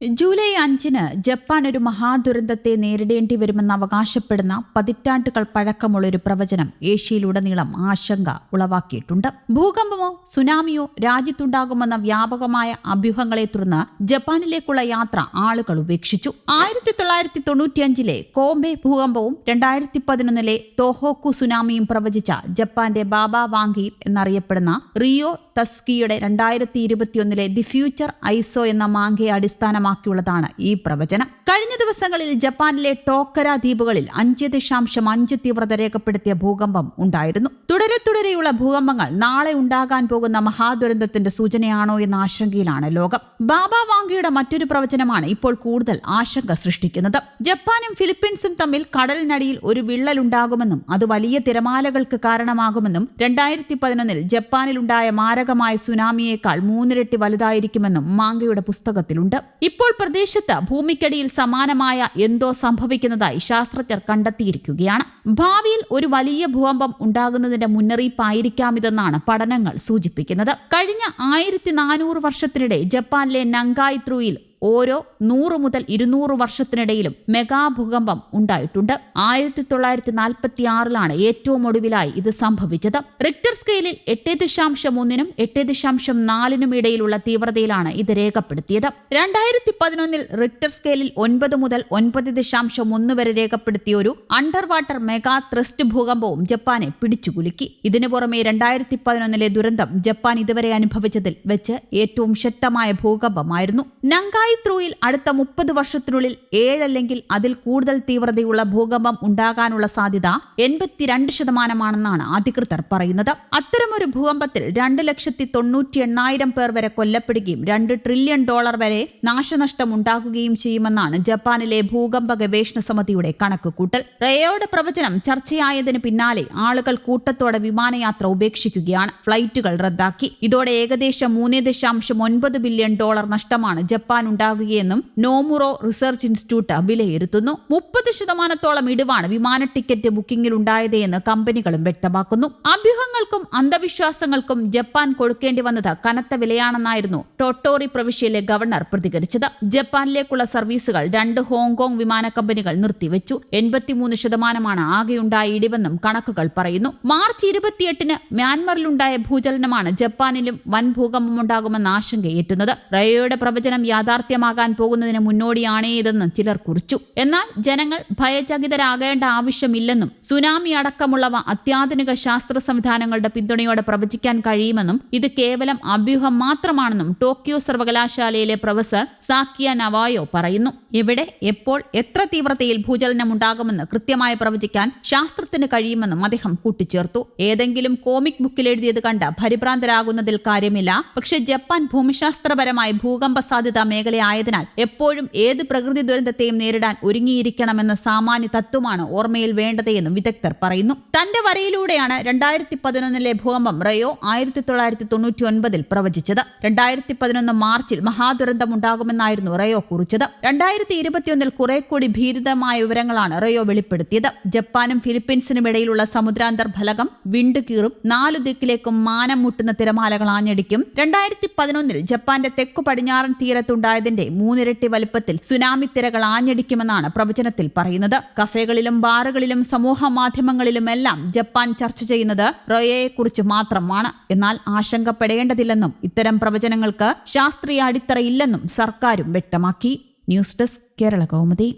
July അഞ്ചിന് Japan ഒരു മഹാദുരന്തത്തെ നേരിടേണ്ടി വരുമെന്ന് അവകാശപ്പെടുന്ന പതിറ്റാണ്ടുകൾ പഴക്കമുള്ള ഒരു പ്രവചനം ഏഷ്യയിലുടനീളം ആശങ്ക ഉളവാക്കിയിട്ടുണ്ട്. ഭൂകമ്പമോ സുനാമിയോ രാജ്യത്തുണ്ടാകുമെന്ന വ്യാപകമായ അഭ്യൂഹങ്ങളെ തുടർന്ന് ജപ്പാനിലേക്കുള്ള യാത്ര ആളുകൾ ഉപേക്ഷിച്ചു. ആയിരത്തി തൊള്ളായിരത്തി തൊണ്ണൂറ്റിയഞ്ചിലെ കോംബെ ഭൂകമ്പവും രണ്ടായിരത്തി പതിനൊന്നിലെ തോഹോക്കു സുനാമിയും പ്രവചിച്ച ജപ്പാന്റെ ബാബ വാങ്കി എന്നറിയപ്പെടുന്ന റിയോ തസ്കിയുടെ രണ്ടായിരത്തി ഇരുപത്തിയൊന്നിലെ ദി ഫ്യൂച്ചർ ഐസോ എന്ന മാങ്കയെ അടിസ്ഥാനമാക്കിയുള്ളതാണ് ഈ പ്രവചനം. കഴിഞ്ഞ ദിവസങ്ങളിൽ ജപ്പാനിലെ ടോക്കര ദ്വീപുകളിൽ അഞ്ച് ദശാംശം അഞ്ച് തീവ്രത രേഖപ്പെടുത്തിയ ഭൂകമ്പം ഉണ്ടായിരുന്നു. തുടരെ തുടരെയുള്ള ഭൂകമ്പങ്ങൾ നാളെ ഉണ്ടാകാൻ പോകുന്ന മഹാദുരന്തത്തിന്റെ സൂചനയാണോ എന്ന ആശങ്കയിലാണ് ലോകം. ബാബ വാങ്കയുടെ മറ്റൊരു പ്രവചനമാണ് ഇപ്പോൾ കൂടുതൽ ആശങ്ക സൃഷ്ടിക്കുന്നത്. ജപ്പാനും ഫിലിപ്പീൻസും തമ്മിൽ കടലിനടിയിൽ ഒരു വിള്ളലുണ്ടാകുമെന്നും അത് വലിയ തിരമാലകൾക്ക് കാരണമാകുമെന്നും രണ്ടായിരത്തി പതിനൊന്നിൽ ജപ്പാനിലുണ്ടായ മാരകമായ സുനാമിയേക്കാൾ മൂന്നിരട്ടി വലുതായിരിക്കുമെന്നും മാങ്കയുടെ പുസ്തകത്തിലുണ്ട്. ഇപ്പോൾ പ്രദേശത്ത് ഭൂമിക്കടിയിൽ സമാനമായ എന്തോ സംഭവിക്കുന്നതായി ശാസ്ത്രജ്ഞർ കണ്ടെത്തിയിരിക്കുകയാണ്. ഭാവിയിൽ ഒരു വലിയ ഭൂകമ്പം ഉണ്ടാകുന്നതിന്റെ മുന്നറിയിപ്പായിരിക്കാമിതെന്നാണ് പഠനങ്ങൾ സൂചിപ്പിക്കുന്നത്. കഴിഞ്ഞ ആയിരത്തി നാനൂറ് വർഷത്തിനിടെ ജപ്പാനിലെ നങ്കായ് ത്രൂയിൽ ഓരോ നൂറ് മുതൽ ഇരുന്നൂറ് വർഷത്തിനിടയിലും മെഗാ ഭൂകമ്പം ഉണ്ടായിട്ടുണ്ട്. ആയിരത്തി തൊള്ളായിരത്തി നാൽപ്പത്തി ആറിലാണ് ഏറ്റവും ഒടുവിലായി ഇത് സംഭവിച്ചത്. റിക്ടർ സ്കെയിലിൽ എട്ട് ദശാംശം ഒന്നിനും എട്ട് ദശാംശം നാലിനും ഇടയിലുള്ള തീവ്രതയിലാണ് ഇത് രേഖപ്പെടുത്തിയത്. രണ്ടായിരത്തി പതിനൊന്നിൽ റിക്ടർ സ്കെയിലിൽ ഒൻപത് മുതൽ ഒൻപത് ദശാംശം ഒന്ന് വരെ രേഖപ്പെടുത്തിയ ഒരു അണ്ടർ വാട്ടർ മെഗാ ത്രസ്റ്റ് ഭൂകമ്പവും ജപ്പാനെ പിടിച്ചുകുലുക്കി. ഇതിനു പുറമെ രണ്ടായിരത്തി പതിനൊന്നിലെ ദുരന്തം ജപ്പാൻ ഇതുവരെ അനുഭവിച്ചതിൽ വെച്ച് ഏറ്റവും ശക്തമായ ഭൂകമ്പമായിരുന്നു. നങ്കായ് ഹായ് ത്രൂയിൽ അടുത്ത മുപ്പത് വർഷത്തിനുള്ളിൽ ഏഴല്ലെങ്കിൽ അതിൽ കൂടുതൽ തീവ്രതയുള്ള ഭൂകമ്പം ഉണ്ടാകാനുള്ള സാധ്യത എൺപത്തിരണ്ട് ശതമാനമാണെന്നാണ് അധികൃതർ പറയുന്നത്. അത്തരമൊരു ഭൂകമ്പത്തിൽ രണ്ട് ലക്ഷത്തി തൊണ്ണൂറ്റി എണ്ണായിരം പേർ വരെ കൊല്ലപ്പെടുകയും രണ്ട് ട്രില്യൺ ഡോളർ വരെ നാശനഷ്ടം ഉണ്ടാകുകയും ചെയ്യുമെന്നാണ് ജപ്പാനിലെ ഭൂകമ്പ ഗവേഷണ സമിതിയുടെ കണക്കുകൂട്ടൽ. റേയോയുടെ പ്രവചനം ചർച്ചയായതിന് പിന്നാലെ ആളുകൾ കൂട്ടത്തോടെ വിമാനയാത്ര ഉപേക്ഷിക്കുകയാണ്. ഫ്ലൈറ്റുകൾ റദ്ദാക്കി. ഇതോടെ ഏകദേശം മൂന്ന് ദശാംശം ഒൻപത് ബില്യൺ ഡോളർ നഷ്ടമാണ് ജപ്പാൻ ഉണ്ടാകുകയെന്നും നോമുറോ റിസർച്ച് ഇൻസ്റ്റിറ്റ്യൂട്ട് വിലയിരുത്തുന്നു. മുപ്പത് ശതമാനത്തോളം ഇടിവാണ് വിമാന ടിക്കറ്റ് ബുക്കിംഗിൽ ഉണ്ടായതെന്ന് കമ്പനികളും വ്യക്തമാക്കുന്നു. അഭ്യൂഹങ്ങൾക്കും അന്ധവിശ്വാസങ്ങൾക്കും ജപ്പാൻ കൊടുക്കേണ്ടി വന്നത് കനത്ത വിലയാണെന്നായിരുന്നു ടോട്ടോറി പ്രവിശ്യയിലെ ഗവർണർ പ്രതികരിച്ചത്. ജപ്പാനിലേക്കുള്ള സർവീസുകൾ രണ്ട് ഹോങ്കോങ് വിമാന കമ്പനികൾ നിർത്തിവെച്ചു. എൺപത്തിമൂന്ന് ശതമാനമാണ് ആകെയുണ്ടായ ഇടിവെന്നും കണക്കുകൾ പറയുന്നു. മാർച്ച് ഇരുപത്തിയെട്ടിന് മ്യാൻമറിലുണ്ടായ ഭൂചലനമാണ് ജപ്പാനിലും വൻ ഭൂകമ്പമുണ്ടാകുമെന്ന ആശങ്കയേറ്റുന്നത്. റയോയുടെ പ്രവചനം യാഥാർത്ഥ്യ യാഥാർത്ഥ്യമാകാൻ പോകുന്നതിന് മുന്നോടിയാണേ ഇതെന്ന് ചിലർ കുറിച്ചു. എന്നാൽ ജനങ്ങൾ ഭയചകിതരാകേണ്ട ആവശ്യമില്ലെന്നും സുനാമി അടക്കമുള്ളവ അത്യാധുനിക ശാസ്ത്ര സംവിധാനങ്ങളുടെ പിന്തുണയോടെ പ്രവചിക്കാൻ കഴിയുമെന്നും ഇത് കേവലം അഭ്യൂഹം മാത്രമാണെന്നും ടോക്കിയോ സർവകലാശാലയിലെ പ്രൊഫസർ സാക്കിയ നവായോ പറയുന്നു. ഇവിടെ എപ്പോൾ എത്ര തീവ്രതയിൽ ഭൂചലനം ഉണ്ടാകുമെന്ന് കൃത്യമായി പ്രവചിക്കാൻ ശാസ്ത്രത്തിന് കഴിയുമെന്നും അദ്ദേഹം കൂട്ടിച്ചേർത്തു. ഏതെങ്കിലും കോമിക് ബുക്കിൽ എഴുതിയത് കണ്ട് പരിഭ്രാന്തരാകുന്നതിൽ കാര്യമില്ല. പക്ഷേ ജപ്പാൻ ഭൂമിശാസ്ത്രപരമായി ഭൂകമ്പ സാധ്യതാ മേഖല ആയതിനാൽ എപ്പോഴും ഏത് പ്രകൃതി ദുരന്തത്തെയും നേരിടാൻ ഒരുങ്ങിയിരിക്കണമെന്ന സാമാന്യ തത്വമാണ് ഓർമ്മയിൽ വേണ്ടതെന്നും വിദഗ്ധർ പറയുന്നു. തന്റെ വരയിലൂടെയാണ് രണ്ടായിരത്തി പതിനൊന്നിലെ ഭൂകമ്പം റയോ ആയിരത്തി തൊള്ളായിരത്തി തൊണ്ണൂറ്റി ഒൻപതിൽ പ്രവചിച്ചത്. രണ്ടായിരത്തി പതിനൊന്ന് മാർച്ചിൽ മഹാദുരന്തം ഉണ്ടാകുമെന്നായിരുന്നു റയോ കുറിച്ചത്. രണ്ടായിരത്തി ഇരുപത്തിയൊന്നിൽ കുറെ കൂടി ഭീതിതമായ വിവരങ്ങളാണ് റയോ വെളിപ്പെടുത്തിയത്. ജപ്പാനും ഫിലിപ്പീൻസിനും ഇടയിലുള്ള സമുദ്രാന്തർ ഫലകം വിണ്ടുകീറും നാലു ദിക്കിലേക്കും മാനം മുട്ടുന്ന തിരമാലകൾ ആഞ്ഞടിക്കും. രണ്ടായിരത്തി പതിനൊന്നിൽ ജപ്പാന്റെ തെക്കു പടിഞ്ഞാറൻ തീരത്തുണ്ടായത് അതിന്റെ മൂന്നിരട്ടി വലുപ്പത്തിൽ സുനാമി തിരകൾ ആഞ്ഞടിക്കുമെന്നാണ് പ്രവചനത്തിൽ പറയുന്നത്. കഫേകളിലും ബാറുകളിലും സമൂഹ മാധ്യമങ്ങളിലുമെല്ലാം ജപ്പാൻ ചർച്ച ചെയ്യുന്നത് റോയയെക്കുറിച്ച് മാത്രമാണ്. എന്നാൽ ആശങ്കപ്പെടേണ്ടതില്ലെന്നും ഇത്തരം പ്രവചനങ്ങൾക്ക് ശാസ്ത്രീയ അടിത്തറയില്ലെന്നും സർക്കാരും വ്യക്തമാക്കി. News desk Kerala Kaumudi.